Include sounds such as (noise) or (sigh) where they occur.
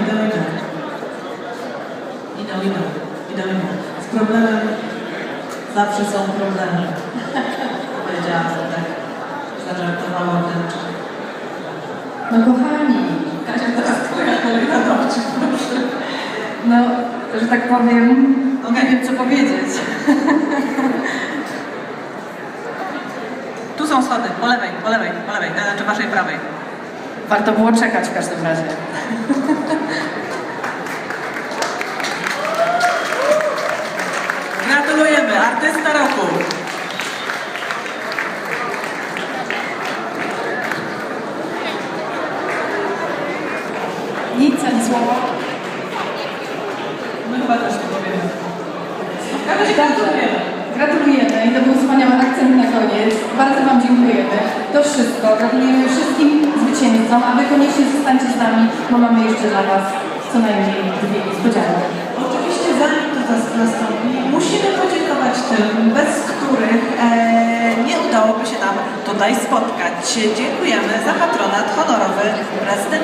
idą i tak. Idą, idą, idą, idą. Z problemem zawsze są problemy. (laughs) Powiedziałam, tak zażartowałam ten czas. No kochani, Kasia teraz twoja kolejna dowcip, proszę. No, że tak powiem, no nie wiem co powiedzieć. Tu są schody, po lewej, po lewej, po lewej, znaczy waszej prawej. Warto było czekać w każdym razie. (laughs) Nic, ani słowa. My chyba też nie powiemy. Razie gratulujemy. Gratulujemy i to był wspaniały akcent na koniec. Bardzo Wam dziękujemy. To wszystko. Gratulujemy wszystkim zwycięzcom, a Wy koniecznie zostańcie z nami, bo mamy jeszcze dla Was co najmniej dwie niespodzianki. Oczywiście zanim to nastąpi, musimy podziękować tym, bez których e, nie udałoby się nam tutaj spotkać. Dziękujemy za patronat honorowy prezydent.